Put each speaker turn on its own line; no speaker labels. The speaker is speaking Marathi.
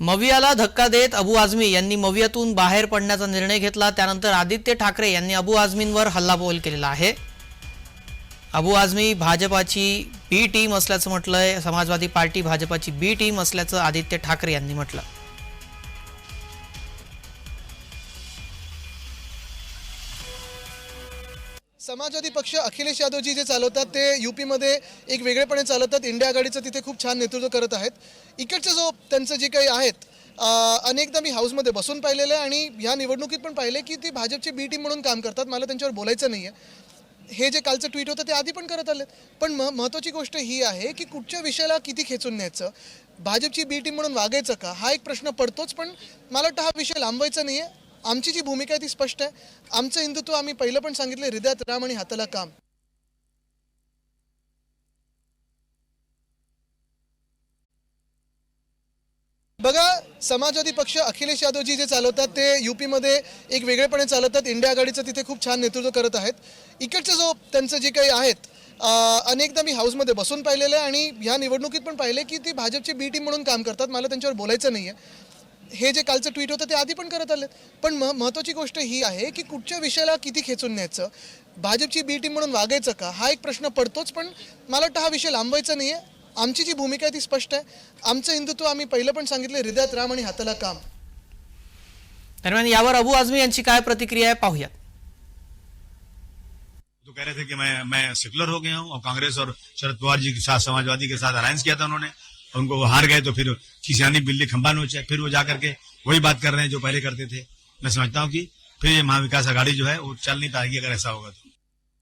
मवियाला धक्का देत अबू आझमी यांनी मवियातून बाहेर पडण्याचा निर्णय घेतला. त्यानंतर आदित्य ठाकरे यांनी अबू आझमींवर हल्लाबोल केलेला आहे. अबू आझमी भाजपाची बी टीम असल्याचं म्हटलंय. समाजवादी पार्टी भाजपाची बी टीम असल्याचं आदित्य ठाकरे यांनी म्हटलं.
समाजवादी पक्ष अखिलेश यादवजी जे चालवतात ते युपीमध्ये एक वेगळेपणे चालवतात. इंडिया आघाडीचं तिथे खूप छान नेतृत्व करत आहेत. इकडचं जो त्यांचं जे काही आहेत अनेकदा मी हाऊसमध्ये बसून पाहिलेलं आहे आणि ह्या निवडणुकीत पण पाहिले की ती भाजपची बी टीम म्हणून काम करतात. मला त्यांच्यावर बोलायचं नाही आहे हे जे कालचं ट्विट होतं ते आधी पण करत आलेत. पण म महत्त्वाची गोष्ट ही आहे की कुठच्या विषयाला किती खेचून न्यायचं? भाजपची बी टीम म्हणून वागायचं का? हा एक प्रश्न पडतोच पण मला वाटतं हा विषय लांबवायचा नाही आहे आमची जी भूमिका आहे ती स्पष्ट आहे. आमचं हिंदुत्व आम्ही पहिलं पण सांगितलं हृदयात राम आणि हाताला काम. बघा समाजवादी पक्ष अखिलेश यादवजी जे चालवतात ते युपीमध्ये एक वेगळेपणे चालवतात. इंडिया आघाडीचं तिथे खूप छान नेतृत्व करत आहेत. इकडचं जो त्यांचं जे काही आहेत अनेकदा मी हाऊसमध्ये बसून पाहिलेलं आहे आणि ह्या निवडणुकीत पण पाहिले की ती भाजपची बी टीम म्हणून काम करतात. मला त्यांच्यावर बोलायचं नाही आहे हे जे कालचं ट्विट होतं ते आधी पण करत आलेत. पण म महत्त्वाची गोष्ट ही आहे की कुठच्या विषयाला किती खेचून न्यायचं? भाजपची बी टीम म्हणून वागायचं का? हा एक प्रश्न पडतोच पण मला वाटतं हा विषय लांबवायचा नाही आहे आमची जी भूमिका आहे ती स्पष्ट आहे. आमचं हिंदुत्व आम्ही पहिलं पण सांगितलं हृदयात राम आणि हाताला काम.
दरम्यान यावर अबू आझमी यांची काय प्रतिक्रिया आहे पाहूया
तो कह रहे थे कि मैं मैं सेकुलर हो गया हूँ और कांग्रेस और शरद पवार जी के साथ समाजवादी के साथ अलायंस किया था उन्होंने। उनको वो हार गए तो फिर खिसियानी बिल्ली खंबा नोचे फिर वो जाकर के वही बात कर रहे हैं जो पहले करते थे। मैं समझता हूँ कि फिर ये महाविकास आघाड़ी जो है वो चल नहीं पाएगी अगर ऐसा होगा तो।